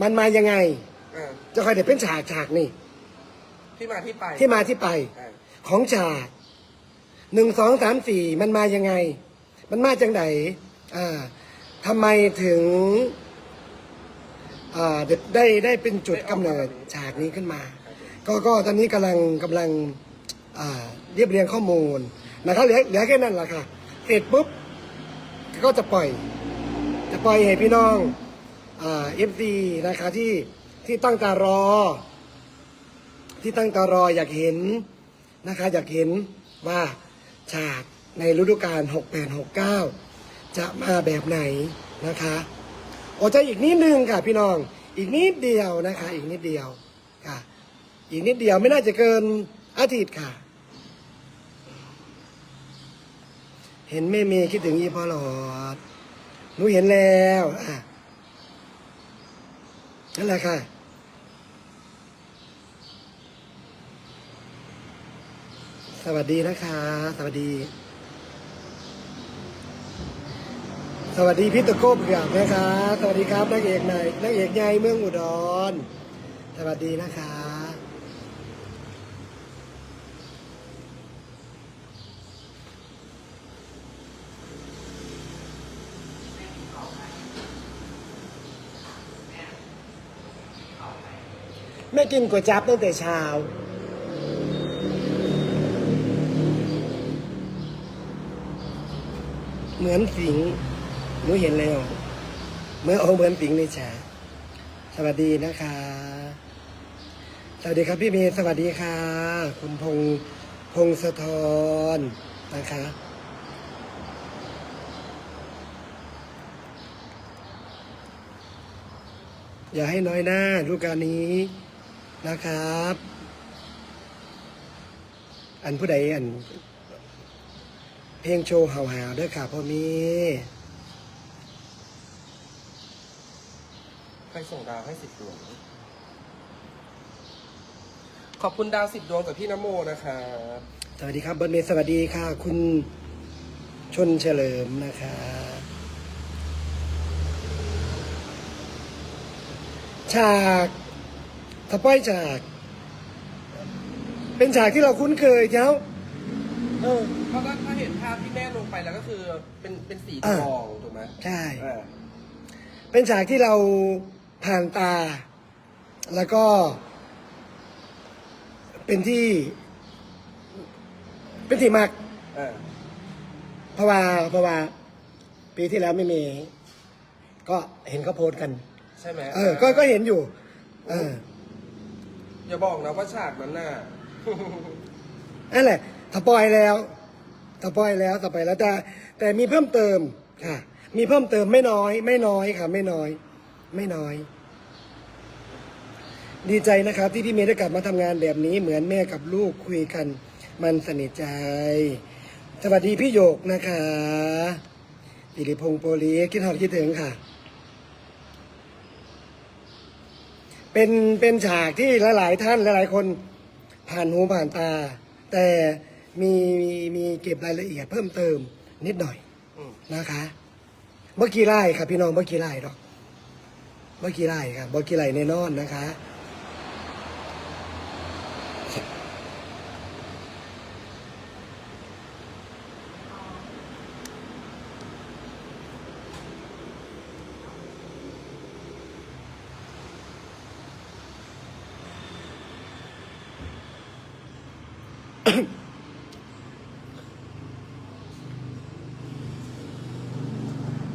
มันมายังไง เออจะคอยเดี๋ยวเป็นฉากฉากนี่ ที่มาที่ไปที่มาที่ไป เออของฉากหนึ่งสองสามสี่มันมายังไง มันมาจากไหนอ่าทำไมถึงอ่าได้ได้ได้เป็นจุดกำเนิดฉากนี้ขึ้นมา ก็ก็ตอนนี้กำลังกำลังอ่าเรียบเรียงข้อมูลนะครับเหลือเหลือแค่นั้นแหละค่ะ เสร็จปุ๊บ ก็จะปล่อย จะปล่อยให้พี่น้องอ่า เอฟซีนะคะที่ที่ตั้งตารอ ที่ตั้งตารออยากเห็นนะคะอยากเห็นว่าฉากในฤดูกาล 6869 จะมาแบบไหนนะคะโอจะอีกนิดนึงค่ะพี่น้องอีกนิดเดียวนะคะ อีกนิดเดียวค่ะ อีกนิดเดียวไม่น่าจะเกินอาทิตย์ค่ะ เห็นแม่เมย์คิดถึงอีพอลอดหนูเห็นแล้วอะ นั่นแหละค่ะ สวัสดีนะคะ สวัสดี สวัสดีพี่ตะโก้เผือกนะคะ สวัสดีครับนักเอกนายนักเอกใหญ่เมืองอุดร สวัสดีนะคะ แม่กินก๋วยจั๊บตั้งแต่เช้า เหมือนสิงหนูเห็นแล้วเหมื่อนโอาเหมือนสิงเลยจ้าสวัสดีนะคะ สวัสดีครับพี่เมย์สวัสดีค่ะ คุณพงพงศธรนะคะอย่าให้น้อยหน้ารูปการนี้ นะครับ อันผู้ใดอัน เพลงโชว์หาวๆด้วยค่ะพ่อมีใครส่งดาวให้สิบดวง ขอบคุณดาวสิบดวงจากพี่นโมนะครับสวัสดีครับเบิร์ดเมย์สวัสดีค่ะ คุณชนเฉลิมนะคะฉาก สปอยฉาก เป็นฉากที่เราคุ้นเคยเจ้าเออเพราะว่าถ้าเห็นภาพที่แม่ลงไปแล้วก็คือเป็นเป็นสีทองถูกไหมใช่ เออเป็นฉากที่เราผ่านตา แล้วก็ เป็นที่ เป็นที่มักเออเพราะว่าเพราะว่า ปีที่แล้วไม่มี ก็เห็นเขาโพสต์กัน ใช่ไหมเออ ก็ก็เห็นอยู่ เออ อย่าบอกนะว่าฉากนั้นน่ะ นั่นแหละสปอยแล้วสปอยแล้วสปอยแล้วแต่ แต่มีเพิ่มเติมค่ะ มีเพิ่มเติมไม่น้อย ไม่น้อยค่ะ ไม่น้อย ไม่น้อย ดีใจนะครับ ที่พี่เมย์ได้กลับมาทำงานแบบนี้ เหมือนแม่กับลูกคุยกัน มันสนิทใจ สวัสดีพี่โยกนะคะสิริพงษ์โปลีคิดหอดคิดถึงค่ะ เป็นเป็นฉากที่หลาย ๆ ท่านหลาย ๆ คนผ่านหูผ่านตา แต่มีมีมีเก็บรายละเอียดเพิ่มเติมนิดหน่อยอืม นะคะเมื่อกี้ไล่ครับพี่น้องเมื่อกี้ไล่ดอกเมื่อกี้ไล่ครับเมื่อกี้ไล่แน่นอนนะคะ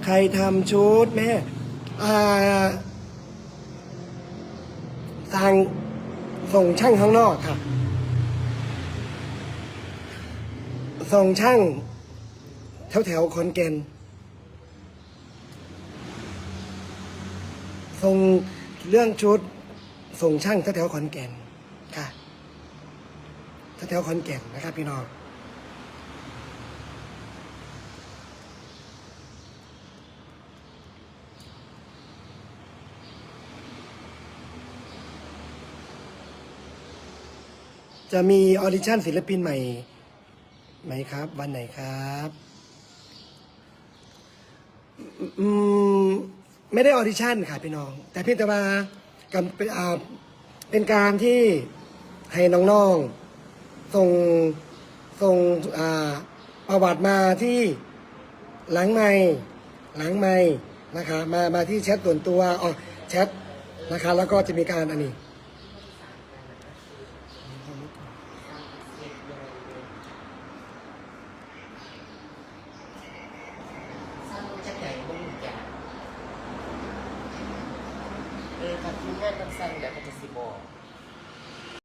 ใครทำชุดแม่อ่าสั่งส่งช่างข้างนอกค่ะ ส่งช่างแถวแถวๆขอนแกนส่งเรื่องชุด ส่งช่างแถวแถวๆขอนแกน แถวแถวๆขอนแก่นนะครับพี่น้องจะมีออดิชั่นศิลปินใหม่ไหมครับ วันไหนครับอืมไม่ได้ออดิชั่นค่ะพี่น้อง แต่เพียงแต่ว่ากับเป็นอ่าเป็นการที่ให้น้องๆ ส่งส่งประวัติมาที่หลังไม่หลังไม่นะคะมามาที่แชทส่วนตัวอ๋อแชทนะคะแล้วก็จะมีการอันนี้สร้างจะใหญ่ลงองเออครับทีมงานมันสั่งแล้วก็จะสิบอก